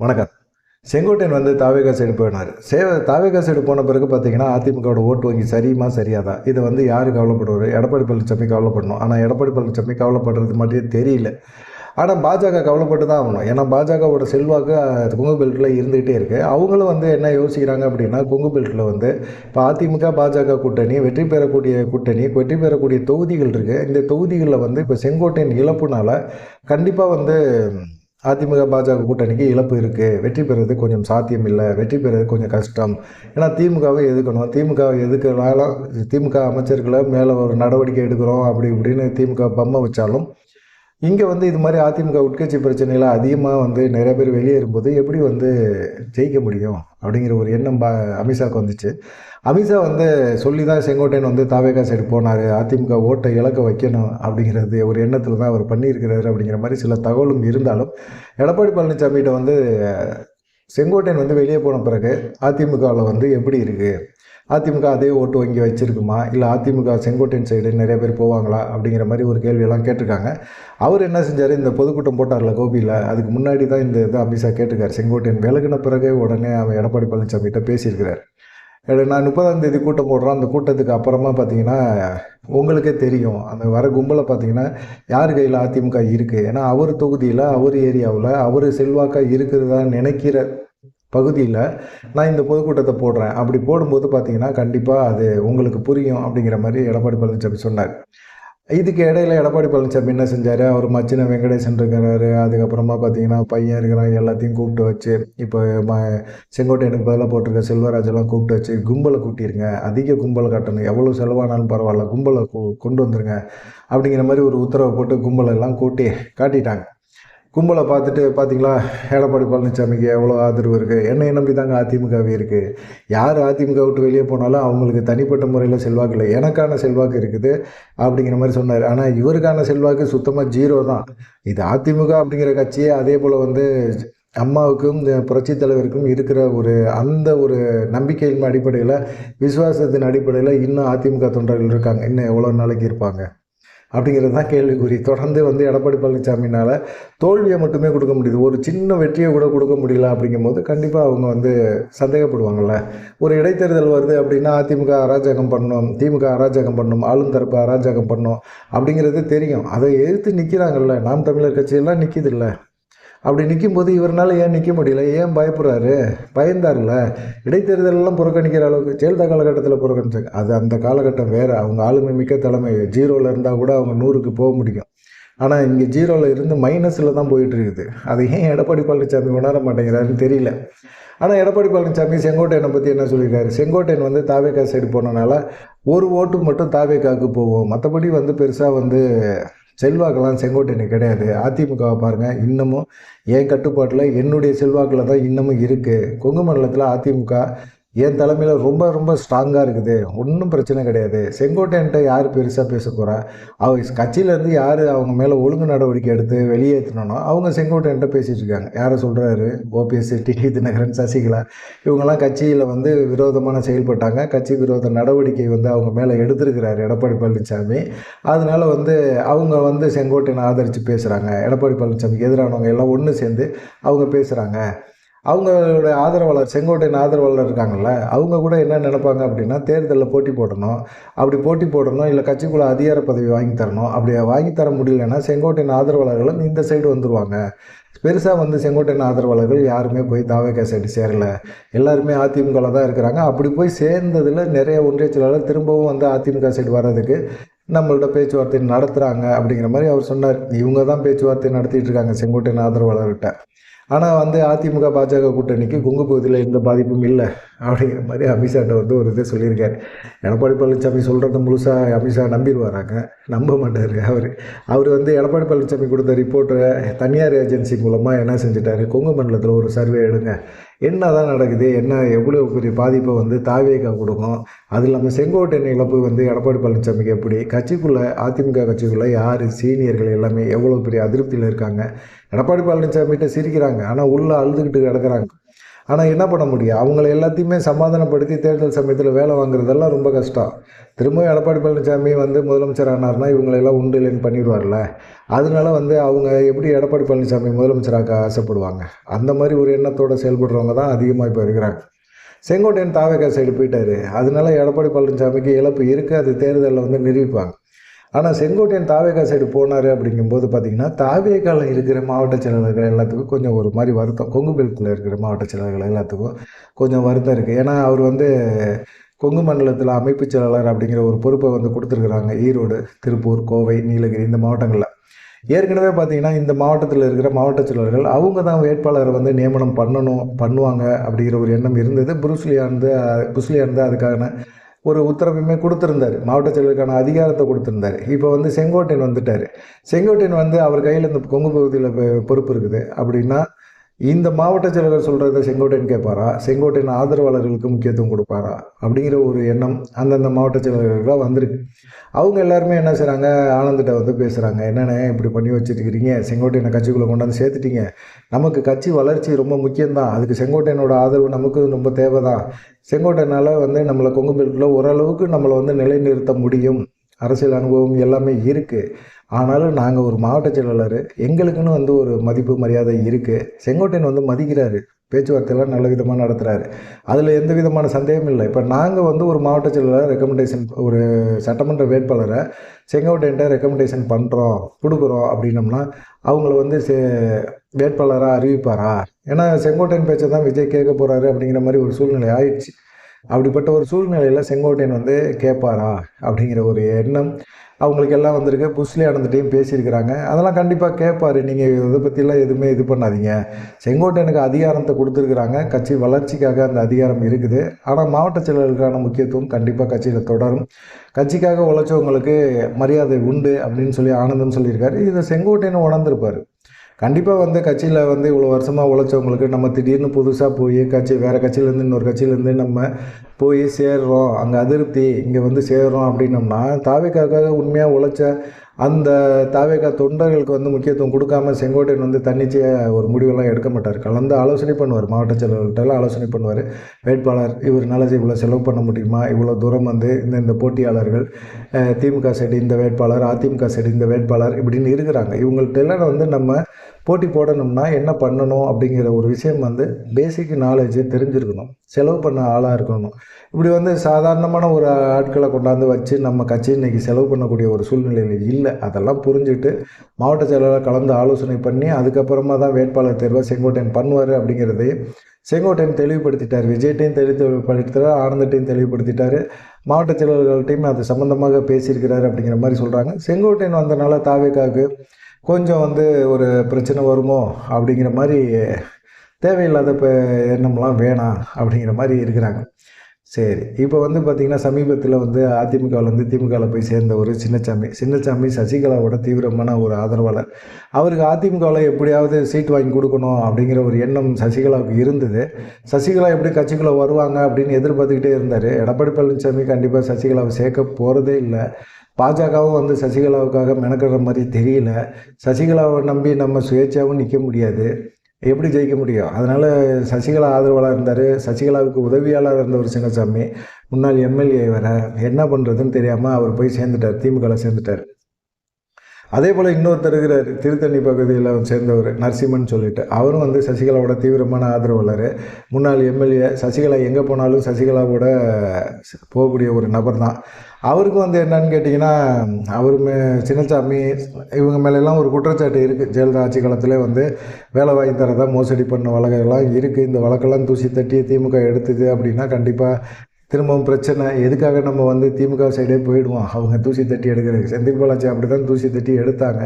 வணக்கம். செங்கோட்டையன் வந்து தாவேகா சைடு போயினார் சே தாவேகா சைடு போன பிறகு பார்த்தீங்கன்னா அதிமுகவோட ஓட்டு வங்கி சரியுமா சரியாதா? இதை வந்து யார் கவலைப்படுவார்? எடப்பாடி பழனிசாமி கவலைப்படணும். ஆனால் எடப்பாடி பழனிசாமி கவலைப்படுறது மட்டும் தெரியல. ஆனால் பாஜக கவலைப்பட்டு தான் ஆகணும். ஏன்னா பாஜகவோட செல்வாக்கு அஹ், கொங்கு பெல்ட்டில் இருந்துகிட்டே இருக்குது அவங்களும் வந்து என்ன யோசிக்கிறாங்க அப்படின்னா கொங்கு பெல்ட்டில் வந்து இப்போ அதிமுக பாஜக கூட்டணி வெற்றி பெறக்கூடிய கூட்டணி வெற்றி பெறக்கூடிய தொகுதிகள் இருக்குது இந்த தொகுதிகளில் வந்து இப்போ செங்கோட்டையன் இழப்புனால் கண்டிப்பாக வந்து அதிமுக பாஜக கூட்டணிக்கு இழப்பு இருக்குது வெற்றி பெறுறது கொஞ்சம் சாத்தியம் இல்லை வெற்றி பெறுறது கொஞ்சம் கஷ்டம். ஏன்னா திமுகவை எதுக்கணும் திமுகவை எதுக்கனால திமுக அமைச்சர்களை மேலே ஒரு நடவடிக்கை எடுக்கிறோம் அப்படி இப்படின்னு திமுக பம்மை வச்சாலும் இங்கே வந்து இது மாதிரி அதிமுக உட்கட்சி பிரச்சனைகள் அதிகமாக வந்து நிறைய பேர் வெளியேறும்போது எப்படி வந்து ஜெயிக்க முடியும் அப்படிங்கிற ஒரு எண்ணம் பா அமித்ஷாவுக்கு வந்துச்சு. அமித்ஷா வந்து சொல்லி தான் செங்கோட்டையன் வந்து தாவேகா சைடு போனார் அதிமுக ஓட்டை இழக்க வைக்கணும் அப்படிங்கிறது ஒரு எண்ணத்தில் தான் அவர் பண்ணியிருக்கிறாரு அப்படிங்கிற மாதிரி சில தகவலும் இருந்தாலும் எடப்பாடி பழனிசாமிகிட்ட வந்து செங்கோட்டையன் வந்து வெளியே போன பிறகு அதிமுகவில் வந்து எப்படி இருக்குது அதிமுக அதே ஓட்டு வங்கி வச்சிருக்குமா? இல்லை அதிமுக செங்கோட்டையன் சைடு நிறைய பேர் போவாங்களா? அப்படிங்கிற மாதிரி ஒரு கேள்வியெல்லாம் கேட்டிருக்காங்க. அவர் என்ன செஞ்சார்? இந்த பொதுக்கூட்டம் போட்டார்ல கோபியில். அதுக்கு முன்னாடி தான் இந்த இதை அமித்ஷா கேட்டிருக்காரு. செங்கோட்டையன் விலகின பிறகு உடனே அவன் எடப்பாடி பழனிசாமிகிட்ட பேசியிருக்கிறார். நான் முப்பதாம் தேதி கூட்டம் போடுறோம் அந்த கூட்டத்துக்கு அப்புறமா பார்த்தீங்கன்னா உங்களுக்கே தெரியும். அந்த வர கும்பலை பார்த்தீங்கன்னா யார் கையில் அதிமுக இருக்குது ஏன்னா அவர் தொகுதியில் அவர் ஏரியாவில் அவர் செல்வாக்காக இருக்கிறதா நினைக்கிற பகுதியில் நான் இந்த பொதுக்கூட்டத்தை போடுறேன். அப்படி போடும்போது பார்த்தீங்கன்னா கண்டிப்பாக அது உங்களுக்கு புரியும் அப்படிங்கிற மாதிரி எடப்பாடி பழனிசாமி சொன்னார். இதுக்கு இடையில எடப்பாடி பழனிசாமி என்ன செஞ்சார்? அவர் மச்சின வெங்கடேசன் இருக்கிறாரு அதுக்கப்புறமா பார்த்தீங்கன்னா பையன் இருக்கிறான். எல்லாத்தையும் கூப்பிட்டு வச்சு இப்போ ம செங்கோட்டையனுக்கு பதிலாக போட்டிருக்க செல்வராஜெல்லாம் கூப்பிட்டு வச்சு கும்பலை கூட்டிருங்க. அதிக கும்பலை காட்டணும். எவ்வளோ செலவானாலும் பரவாயில்ல. கும்பலை கொண்டு வந்துருங்க. அப்படிங்கிற மாதிரி ஒரு உத்தரவை போட்டு கும்பலை எல்லாம் கூட்டி காட்டிட்டாங்க. கும்பலை பார்த்துட்டு பார்த்தீங்களா? எடப்பாடி பழனிசாமிக்கு எவ்வளோ ஆதரவு இருக்குது என்னை நம்பி தாங்க அதிமுகவே இருக்குது யார் அதிமுக விட்டு வெளியே போனாலும் அவங்களுக்கு தனிப்பட்ட முறையில் செல்வாக்கு இல்லை. எனக்கான செல்வாக்கு இருக்குது அப்படிங்கிற மாதிரி சொன்னார். ஆனால் இவருக்கான செல்வாக்கு சுத்தமாக ஜீரோ தான். இது அதிமுக அப்படிங்கிற கட்சியே அதே போல் வந்து அம்மாவுக்கும் இந்த புரட்சித் தலைவருக்கும் இருக்கிற ஒரு அந்த ஒரு நம்பிக்கையின் அடிப்படையில் விசுவாசத்தின் அடிப்படையில் இன்னும் அதிமுக தொண்டர்கள் இருக்காங்க. இன்னும் எவ்வளோ நாளைக்கு இருப்பாங்க? அப்படிங்கிறது தான் கேள்விக்குறி. தொடர்ந்து வந்து எடப்பாடி பழனிசாமினால் தோல்வியை மட்டுமே கொடுக்க முடியுது. ஒரு சின்ன வெற்றியை கூட கொடுக்க முடியல அப்படிங்கும்போது கண்டிப்பாக அவங்க வந்து சந்தேகப்படுவாங்கள்ல ஒரு இடைத்தேர்தல் வருது அப்படின்னா அதிமுக அராஜகம் பண்ணும் திமுக அராஜகம் பண்ணும் ஆளும் தரப்பு அராஜகம் பண்ணும் அப்படிங்கிறது தெரியும். அதை எதிர்த்து நிற்கிறாங்கல்ல நாம் தமிழர் கட்சியெல்லாம் நிற்கிதுல்ல அப்படி நிற்கும்போது இவரால் ஏன் நிற்க முடியல? ஏன் பயப்படுறாரு? பயந்தார்ல? இடைத்தேர்தலெல்லாம் புறக்கணிக்கிற அளவுக்கு ஜெயலலிதா காலகட்டத்தில் புறக்கணிச்சாங்க அது அந்த காலகட்டம் வேறு. அவங்க ஆளுமை மிக்க தலைமை ஜீரோவில் இருந்தால் கூட அவங்க நூறுக்கு போக முடியும். ஆனால் இங்கே ஜீரோவில் இருந்து மைனஸில் தான் போயிட்டு இருக்குது அது ஏன் எடப்பாடி பழனிசாமி உணர மாட்டேங்கிறாருன்னு தெரியல. ஆனால் எடப்பாடி பழனிசாமி செங்கோட்டையனை பற்றி என்ன சொல்லியிருக்காரு? செங்கோட்டையன் வந்து தாவேக்கா சைடு போனனால ஒரு ஓட்டு மட்டும் தாவேக்காவுக்கு போகும். மற்றபடி வந்து பெருசாக வந்து செல்வாக்கெல்லாம் செங்கோட்டையனு கிடையாது. அதிமுகவை பாருங்கள் இன்னமும் என் கட்டுப்பாட்டில் என்னுடைய செல்வாக்கில் தான் இன்னமும் இருக்குது கொங்கு மண்டலத்தில் அதிமுக என் தலைமையில் ரொம்ப ரொம்ப ஸ்ட்ராங்காக இருக்குது. ஒன்றும் பிரச்சனை கிடையாது. செங்கோட்டையன்ட்ட யார் பெருசாக பேச போகிறா அவங்க கட்சியிலேருந்து யார் அவங்க மேலே ஒழுங்கு நடவடிக்கை எடுத்து வெளியேற்றணும் அவங்க செங்கோட்டையன்ட்ட பேசிகிட்டு இருக்காங்க. யாரை சொல்கிறாரு ஓபிஎஸ் டிடி தினகரன் சசிகலா. இவங்கெல்லாம் கட்சியில் வந்து விரோதமான செயல்பட்டாங்க. கட்சி விரோத நடவடிக்கை வந்து அவங்க மேலே எடுத்திருக்கிறாரு. எடப்பாடி பழனிசாமி. அதனால் வந்து அவங்க வந்து செங்கோட்டையனை ஆதரித்து பேசுகிறாங்க எடப்பாடி பழனிசாமிக்கு எதிரானவங்க எல்லாம் ஒன்று சேர்ந்து அவங்க பேசுகிறாங்க அவங்களோட ஆதரவாளர் செங்கோட்டையின் ஆதரவாளர் இருக்காங்கல்ல அவங்க கூட என்ன நினைப்பாங்க அப்படின்னா தேர்தலில் போட்டி போடணும். அப்படி போட்டி போடணும் இல்லை கட்சிக்குள்ள அதிகார பதவி வாங்கி தரணும். அப்படி வாங்கி தர முடியலன்னா செங்கோட்டையின் ஆதரவாளர்களும் இந்த சைடு வந்துடுவாங்க பெருசாக வந்து செங்கோட்டையின் ஆதரவாளர்கள் யாருமே போய் தாவேக்கா சைடு சேரல. எல்லாருமே அதிமுகவில் தான் இருக்கிறாங்க. அப்படி போய் சேர்ந்ததில் நிறைய ஒன்றிய செயலாளர் திரும்பவும் வந்து அதிமுக சைடு வர்றதுக்கு நம்மள்ட்ட பேச்சுவார்த்தை நடத்துகிறாங்க அப்படிங்கிற மாதிரி அவர் சொன்னார். இவங்க தான் பேச்சுவார்த்தை நடத்திட்டு இருக்காங்க செங்கோட்டையன் ஆதரவாளர்கிட்ட. ஆனால் வந்து அதிமுக பாஜக கூட்டணிக்கு கொங்கு பகுதியில் எந்த பாதிப்பும் இல்லை அப்படிங்கிற மாதிரி அமித்ஷாட்ட வந்து ஒரு இதை சொல்லியிருக்காரு. எடப்பாடி பழனிசாமி சொல்கிறத முழுசாக அமித்ஷா நம்பிடுவாராங்க? நம்ப மாட்டார் அவர். அவர் வந்து எடப்பாடி பழனிசாமி கொடுத்த ரிப்போர்ட்டை தனியார் ஏஜென்சி மூலமாக என்ன செஞ்சிட்டாரு? கொங்கு மண்டலத்தில் ஒரு சர்வே எடுங்க. என்ன தான் நடக்குது என்ன எவ்வளோ பெரிய பாதிப்பை வந்து தாவேக்கா கொடுக்கும்? அது இல்லாமல் செங்கோட்டையன் இழப்பு வந்து எடப்பாடி பழனிசாமிக்கு எப்படி? கட்சிக்குள்ளே அதிமுக கட்சிக்குள்ளே யார் சீனியர்கள் எல்லாமே எவ்வளோ பெரிய அதிருப்தியில் இருக்காங்க? எடப்பாடி பழனிசாமிகிட்ட சிரிக்கிறாங்க ஆனால் உள்ளே அழுதுகிட்டு கிடக்கிறாங்க. ஆனால் என்ன பண்ண முடியும்? அவங்கள எல்லாத்தையுமே சமாதானப்படுத்தி தேர்தல் சமயத்தில் வேலை வாங்குறதெல்லாம் ரொம்ப கஷ்டம். திரும்பவும் எடப்பாடி பழனிசாமி வந்து முதலமைச்சர் ஆனார்னா இவங்களெல்லாம் உண்டு இல்லைன்னு பண்ணிடுவார்ல. அதனால வந்து அவங்க எப்படி எடப்பாடி பழனிசாமி முதலமைச்சராக ஆசைப்படுவாங்க? அந்த மாதிரி ஒரு எண்ணத்தோடு செயல்படுறவங்க தான் அதிகமாக இப்போ இருக்கிறாங்க. செங்கோட்டையன் தாவேக்கா சைடு போயிட்டார். அதனால எடப்பாடி பழனிசாமிக்கு இழப்பு இருக்குது அது தேர்தலில் வந்து நிரூபிப்பாங்க. ஆனால் செங்கோட்டையன் தாவேகா சைடு போனார் அப்படிங்கும்போது பார்த்தீங்கன்னா தாவேக்காவில் இருக்கிற மாவட்ட செயலாளர்கள் எல்லாத்துக்கும் கொஞ்சம் ஒரு மாதிரி வருத்தம். கொங்கு பெல்ட்டில் இருக்கிற மாவட்ட செயலாளர்கள் எல்லாத்துக்கும் கொஞ்சம் வருத்தம் இருக்குது ஏன்னா அவர் வந்து கொங்கு மண்டலத்தில் அமைப்புச் செயலாளர் அப்படிங்கிற ஒரு பொறுப்பை வந்து கொடுத்துருக்குறாங்க. ஈரோடு திருப்பூர் கோவை நீலகிரி இந்த மாவட்டங்களில். ஏற்கனவே பார்த்தீங்கன்னா இந்த மாவட்டத்தில் இருக்கிற மாவட்ட செயலர்கள் அவங்க தான் வேட்பாளரை வந்து நியமனம் பண்ணணும் பண்ணுவாங்க அப்படிங்கிற ஒரு எண்ணம் இருந்தது. புருஸ்லியா இருந்து புருஸ்லியா இருந்து அதுக்கான ஒரு உத்தரவுமே கொடுத்துருந்தாரு. மாவட்ட செயலருக்கான அதிகாரத்தை கொடுத்துருந்தாரு. இப்போ வந்து செங்கோட்டையன் வந்துட்டார். செங்கோட்டையன் வந்து அவர் கையில் இந்த கொங்கு பகுதியில் பொறுப்பு இருக்குது. அப்படின்னா இந்த மாவட்ட செயலர் சொல்கிறத செங்கோட்டையன் கேட்பாரா? செங்கோட்டையன் ஆதரவாளர்களுக்கு முக்கியத்துவம் கொடுப்பாரா? அப்படிங்கிற ஒரு எண்ணம் அந்தந்த மாவட்ட செயலர்களுக்காக வந்திருக்கு. அவங்க எல்லாருமே என்ன செய்கிறாங்க ஆனந்திட்ட வந்து பேசுகிறாங்க என்னென்ன இப்படி பண்ணி வச்சுருக்கிறீங்க. செங்கோட்டையனை கட்சிக்குள்ளே கொண்டாந்து சேர்த்துட்டீங்க. நமக்கு கட்சி வளர்ச்சி ரொம்ப முக்கியம்தான். அதுக்கு செங்கோட்டையனோட ஆதரவு நமக்கு ரொம்ப தேவை தான் செங்கோட்டையனால் வந்து நம்மளை கொங்கு பெல்ட்டில் ஓரளவுக்கு நம்மளை வந்து நிலைநிறுத்த முடியும். அரசியல் அனுபவம் எல்லாமே இருக்குது ஆனாலும் நாங்கள் ஒரு மாவட்ட செயலாளர் எங்களுக்குன்னு வந்து ஒரு மதிப்பு மரியாதை இருக்குது செங்கோட்டையன் வந்து மதிக்கிறாரு. பேச்சுவார்த்தையெல்லாம் நல்ல விதமாக நடத்துகிறாரு அதில் எந்த விதமான சந்தேகமும் இல்லை. இப்போ நாங்கள் வந்து ஒரு மாவட்ட செயலாளர் ரெக்கமெண்டேஷன் ஒரு சட்டமன்ற வேட்பாளரை செங்கோட்டையன்ட்ட ரெக்கமெண்டேஷன் பண்ணுறோம் கொடுக்குறோம் அப்படின்னம்னா அவங்கள வந்து சே வேட்பாளராக அறிவிப்பாரா? ஏன்னா செங்கோட்டையன் பேச்சை தான் விஜய் கேட்க போகிறாரு அப்படிங்கிற மாதிரி ஒரு சூழ்நிலை ஆயிடுச்சு. அப்படிப்பட்ட ஒரு சூழ்நிலையில் செங்கோட்டையன் வந்து கேட்பாரா அப்படிங்கிற ஒரு எண்ணம் அவங்களுக்கு எல்லாம் வந்திருக்கு. புஷ்லி அடந்துட்டையும் பேசியிருக்கிறாங்க. அதெல்லாம் கண்டிப்பாக கேட்பாரு. நீங்கள் இதை பற்றிலாம் எதுவுமே இது பண்ணாதீங்க. செங்கோட்டையனுக்கு அதிகாரத்தை கொடுத்துருக்குறாங்க. கட்சி வளர்ச்சிக்காக அந்த அதிகாரம் இருக்குது. ஆனால் மாவட்ட செயலர்களுக்கான முக்கியத்துவம் கண்டிப்பாக கட்சியில் தொடரும். கட்சிக்காக உழைச்சவங்களுக்கு மரியாதை உண்டு அப்படின்னு சொல்லி ஆனந்தம் சொல்லியிருக்காரு. இதை செங்கோட்டையன் உணர்ந்திருப்பார். கண்டிப்பாக வந்து கட்சியில் வந்து இவ்வளோ வருஷமாக உழைச்சவங்களுக்கு நம்ம திடீர்னு புதுசாக போய் கட்சி வேறு கட்சியிலேருந்து இன்னொரு கட்சியிலேருந்து நம்ம போய் சேர்றோம் அங்கே அதிருப்தி இங்கே வந்து சேர்றோம் அப்படின்னோம்னா தாவிக்காக உண்மையாக உழைச்ச அந்த தாவேகா தொண்டர்களுக்கு வந்து முக்கியத்துவம் கொடுக்காம செங்கோட்டையன் வந்து தன்னிச்சையாக ஒரு முடிவெல்லாம் எடுக்க மாட்டார். கலந்து ஆலோசனை பண்ணுவார். மாவட்ட செயலாளர்கிட்டலாம் ஆலோசனை பண்ணுவார். வேட்பாளர் இவர்னால இவ்வளோ செலவு பண்ண முடியுமா? இவ்வளோ தூரம் வந்து இந்த இந்த போட்டியாளர்கள் திமுக சைடு இந்த வேட்பாளர் அதிமுக சைடு இந்த வேட்பாளர் இப்படின்னு இருக்கிறாங்க. இவங்கள்ட்ட எல்லாம் வந்து நம்ம போட்டி போடணும்னா என்ன பண்ணணும் அப்படிங்கிற ஒரு விஷயம் வந்து பேசிக் நாலேஜ் தெரிஞ்சிருக்கணும். செலவு பண்ண ஆளாக இருக்கணும். இப்படி வந்து சாதாரணமான ஒரு ஆட்களை கொண்டாந்து வச்சு நம்ம கட்சி இன்றைக்கி செலவு பண்ணக்கூடிய ஒரு சூழ்நிலையில் இல்லை. அதெல்லாம் புரிஞ்சுட்டு மாவட்ட செயலாளர் கலந்து ஆலோசனை பண்ணி அதுக்கப்புறமா தான் வேட்பாளர் தேர்வை செங்கோட்டையன் பண்ணுவார் அப்படிங்கிறதையும் செங்கோட்டையன் தெளிவுபடுத்திட்டார். விஜய்ட்டையும் தெளிவுபடுத்திட்டார் ஆனந்தட்டையும் தெளிவுபடுத்திட்டார். மாவட்ட செயலாளர்கள்ட்டையும் அது சம்மந்தமாக பேசியிருக்கிறார் அப்படிங்கிற மாதிரி சொல்கிறாங்க செங்கோட்டையன் வந்தனால தாவேக்காவுக்கு கொஞ்சம் வந்து ஒரு பிரச்சனை வருமோ அப்படிங்கிற மாதிரி தேவையில்லாத இப்போ எண்ணம்லாம் வேணாம் அப்படிங்கிற மாதிரி இருக்கிறாங்க. சரி. இப்போ வந்து பார்த்திங்கன்னா சமீபத்தில் வந்து அதிமுகவிலேருந்து திமுகவில் போய் சேர்ந்த ஒரு சின்னசாமி சின்னசாமி சசிகலாவோட தீவிரமான ஒரு ஆதரவாளர். அவருக்கு அதிமுகவில் எப்படியாவது சீட் வாங்கி கொடுக்கணும் அப்படிங்கிற ஒரு எண்ணம் சசிகலாவுக்கு இருந்தது. சசிகலா எப்படி கட்சிக்குள்ளே வருவாங்க அப்படின்னு எதிர்பார்த்துக்கிட்டே இருந்தார். எடப்பாடி பழனிசாமி கண்டிப்பாக சசிகலாவை சேர்க்க போகிறதே இல்லை. பாஜகவும் வந்து சசிகலாவுக்காக மெனக்கிற மாதிரி தெரியல. சசிகலாவை நம்பி நம்ம சுயேட்சாவும் நிற்க முடியாது. எப்படி ஜெயிக்க முடியும்? அதனால் சசிகலா ஆதரவாளர் இருந்தார். சசிகலாவுக்கு உதவியாளர் இருந்த ஒரு சின்னசாமி முன்னாள் எம்எல்ஏ வர என்ன பண்ணுறதுன்னு தெரியாமல் அவர் போய் சேர்ந்துட்டார். திமுகவில் சேர்ந்துட்டார். அதே போல் இன்னொருத்தர் இருக்கிறார் திருத்தணி பகுதியில் சேர்ந்தவர் நரசிம்மன் சொல்லிட்டு. அவரும் வந்து சசிகலாவோட தீவிரமான ஆதரவாளர் முன்னாள் எம்எல்ஏ சசிகலா எங்கே போனாலும் சசிகலாவோட போகக்கூடிய ஒரு நபர் தான். அவருக்கும் வந்து என்னன்னு கேட்டிங்கன்னா அவருமே சின்னசாமி இவங்க மேலெல்லாம் ஒரு குற்றச்சாட்டு இருக்குது ஜெயலலிதா ஆட்சி காலத்தில் வந்து வேலை வாங்கி தரதான் மோசடி பண்ண வழக்கெல்லாம் இருக்குது இந்த வழக்கெல்லாம் தூசி தட்டி திமுக எடுத்தது அப்படின்னா கண்டிப்பாக திரும்பவும் பிரச்சனை. எதுக்காக நம்ம வந்து திமுக சைடே போயிடுவோம்? அவங்க தூசி தட்டி எடுக்கிறது செந்தில் பாலாஜி அப்படி தான் தூசி தட்டி எடுத்தாங்க.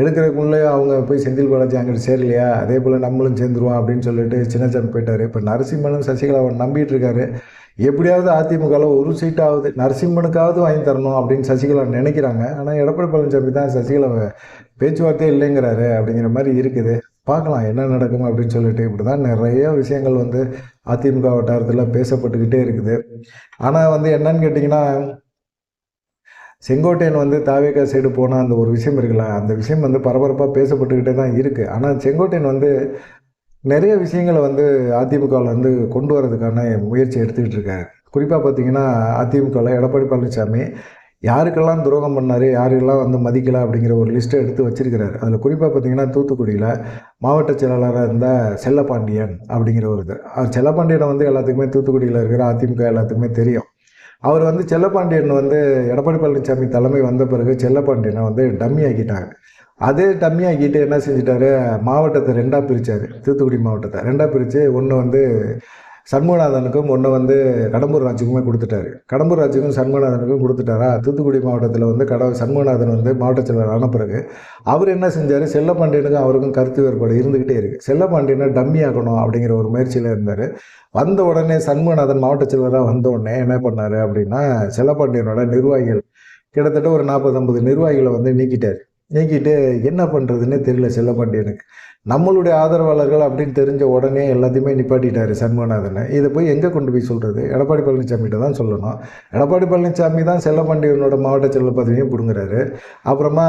எடுக்கிறதுக்குள்ளே அவங்க போய் செந்தில் பாலாஜி அங்கிட்டு சேரலையா? அதே போல் நம்மளும் சேர்ந்துருவோம் அப்படின்னு சொல்லிட்டு சின்னச்சாமி போயிட்டார். இப்போ நரசிம்மனும் சசிகலாவை நம்பிட்டு இருக்காரு. எப்படியாவது அதிமுகவில் ஒரு சீட்டாவது நரசிம்மனுக்காவது வாங்கி தரணும் அப்படின்னு சசிகலா நினைக்கிறாங்க. ஆனால் எடப்பாடி பழனிசாமி தான் சசிகலாவை பேச்சுவார்த்தையே இல்லைங்கிறாரு அப்படிங்கிற மாதிரி இருக்குது. பார்க்கலாம் என்ன நடக்கும் அப்படின்னு சொல்லிட்டு இப்படி தான் நிறைய விஷயங்கள் வந்து அதிமுக வட்டாரத்தில் பேசப்பட்டுக்கிட்டே இருக்குது. ஆனால் வந்து என்னன்னு கேட்டிங்கன்னா செங்கோட்டையன் வந்து தாவேக்கா சைடு போனால் அந்த ஒரு விஷயம் இருக்குல்ல அந்த விஷயம் வந்து பரபரப்பாக பேசப்பட்டுக்கிட்டே தான் இருக்குது ஆனால் செங்கோட்டையன் வந்து நிறைய விஷயங்களை வந்து அதிமுகவில் வந்து கொண்டு வரதுக்கான முயற்சி எடுத்துக்கிட்டு இருக்காரு. குறிப்பாக பார்த்தீங்கன்னா அதிமுகவில் எடப்பாடி பழனிசாமி யாருக்கெல்லாம் துரோகம் பண்ணார் யாருக்கெல்லாம் வந்து மதிக்கலை அப்படிங்கிற ஒரு லிஸ்ட்டை எடுத்து வச்சிருக்கிறாரு. அதில் குறிப்பாக பார்த்தீங்கன்னா தூத்துக்குடியில் மாவட்ட செயலாளராக இருந்த செல்லப்பாண்டியன் அப்படிங்கிற ஒரு இது. அவர் செல்லப்பாண்டியனை வந்து எல்லாத்துக்குமே தூத்துக்குடியில் இருக்கிற அதிமுக எல்லாத்துக்குமே தெரியும். அவர் வந்து செல்லப்பாண்டியன் வந்து எடப்பாடி பழனிசாமி தலைமை வந்த பிறகு செல்லப்பாண்டியனை வந்து டம்மி ஆக்கிட்டாங்க. அதே டம்மி ஆக்கிட்டு என்ன செஞ்சிட்டாரு? மாவட்டத்தை ரெண்டாக பிரித்தார் தூத்துக்குடி மாவட்டத்தை ரெண்டாக பிரித்து ஒன்று வந்து சண்முகநாதனுக்கும் ஒன்று வந்து கடம்பூர் ராஜுக்குமே கொடுத்துட்டாரு. கடம்பூர் ராஜுக்கும் சண்முகநாதனுக்கும் கொடுத்துட்டாரா? தூத்துக்குடி மாவட்டத்தில் வந்து கட சண்முகநாதன் வந்து மாவட்ட செயலர் ஆன பிறகு அவர் என்ன செஞ்சார்? செல்லப்பாண்டியனுக்கும் அவருக்கும் கருத்து வேறுபாடு இருந்துக்கிட்டே இருக்குது செல்லப்பாண்டியனை டம்மி ஆக்கணும் அப்படிங்கிற ஒரு முயற்சியில் இருந்தார். வந்த உடனே சண்முகநாதன் மாவட்ட செயலராக வந்த உடனே என்ன பண்ணார் அப்படின்னா செல்லப்பாண்டியனோட நிர்வாகிகள் கிட்டத்தட்ட ஒரு நாற்பது ஐம்பது நிர்வாகிகளை வந்து நீக்கிட்டார். நீக்கிட்டு என்ன பண்ணுறதுன்னே தெரியல செல்லப்பாண்டியனுக்கு. நம்மளுடைய ஆதரவாளர்கள் அப்படின்னு தெரிஞ்ச உடனே எல்லாத்தையுமே நிப்பாட்டிட்டாரு சண்முகநாதனை. இதை போய் எங்கே கொண்டு போய் சொல்கிறது எடப்பாடி பழனிசாமிகிட்ட தான் சொல்லணும். எடப்பாடி பழனிசாமி தான் செல்லப்பாண்டியனோட மாவட்ட செல்ல பதவியும் பிடுங்குறாரு. அப்புறமா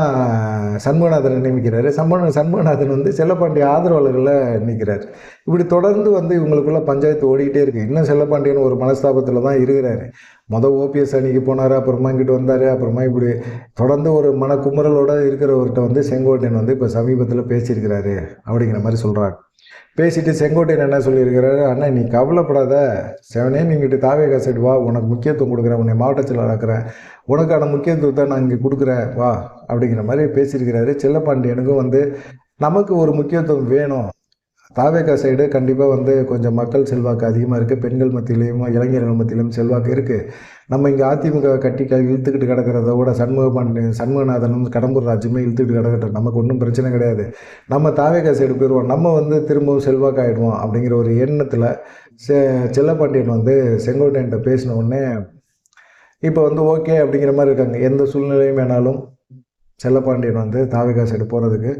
சண்முகநாதனை நியமிக்கிறாரு. சண்முக சண்முகநாதன் வந்து செல்லப்பாண்டிய ஆதரவாளர்களை நிற்கிறார் இப்படி தொடர்ந்து வந்து இவங்களுக்குள்ள பஞ்சாயத்து ஓடிக்கிட்டே இருக்குது இன்னும் செல்லப்பாண்டியன் ஒரு மனஸ்தாபத்தில் தான் இருக்கிறாரு. மொதல் ஓபிஎஸ் அணிக்கு போனார் அப்புறமா இங்கிட்டு வந்தார் அப்புறமா இப்படி தொடர்ந்து ஒரு மனக்குமுறலோட இருக்கிறவர்கிட்ட வந்து செங்கோட்டையன் வந்து இப்போ சமீபத்தில் பேசியிருக்கிறாரு. அப்படிங்கிற மாதிரி சொல்கிறாங்க பேசிட்டு செங்கோட்டையன் என்ன சொல்லியிருக்கிறாரு? அண்ணா நீ கவலைப்படாத. செவனே நீங்கிட்டு தாவே காசைடு வா. உனக்கு முக்கியத்துவம் கொடுக்குறேன். உன்னை மாவட்டத்தில் நடக்கிறேன் உனக்கான முக்கியத்துவத்தை நான் இங்கே கொடுக்குறேன். வா. அப்படிங்கிற மாதிரி பேசியிருக்கிறாரு. செல்லப்பாண்டியனுக்கும் வந்து நமக்கு ஒரு முக்கியத்துவம் வேணும். தாவேக்கா சைடு கண்டிப்பாக வந்து கொஞ்சம் மக்கள் செல்வாக்கு அதிகமாக இருக்குது பெண்கள் மத்தியிலையும் இளைஞர்கள் மத்தியிலையும் செல்வாக்கு இருக்குது நம்ம இங்கே அதிமுக கட்டி க இழுத்துக்கிட்டு கிடக்கிறத விட சண்முக பாண்டியன் சண்முகநாதனும் கடம்பூர் ராஜுமே இழுத்துக்கிட்டு கிடக்கட்டும். நமக்கு ஒன்றும் பிரச்சனை கிடையாது. நம்ம தாவேக்கா சைடு போயிடுவோம் நம்ம வந்து திரும்பவும் செல்வாக்கு ஆகிடுவோம் அப்படிங்கிற ஒரு எண்ணத்தில் செ செல்லப்பாண்டியன் வந்து செங்கோட்டையன்ட்ட பேசின உடனே இப்போ வந்து ஓகே அப்படிங்கிற மாதிரி இருக்காங்க. எந்த சூழ்நிலையும் வேணாலும் செல்லப்பாண்டியன் வந்து தாவிகா சைடு போகிறதுக்கு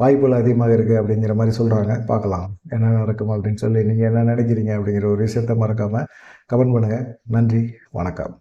வாய்ப்புகள் அதிகமாக இருக்குது அப்படிங்கிற மாதிரி சொல்கிறாங்க பார்க்கலாம். என்ன நடக்கும் அப்படின்னு சொல்லி நீங்கள் என்ன நினைக்கிறீங்க அப்படிங்கிற ஒரு விஷயத்த மறக்காமல் கமெண்ட் பண்ணுங்கள் நன்றி. வணக்கம்.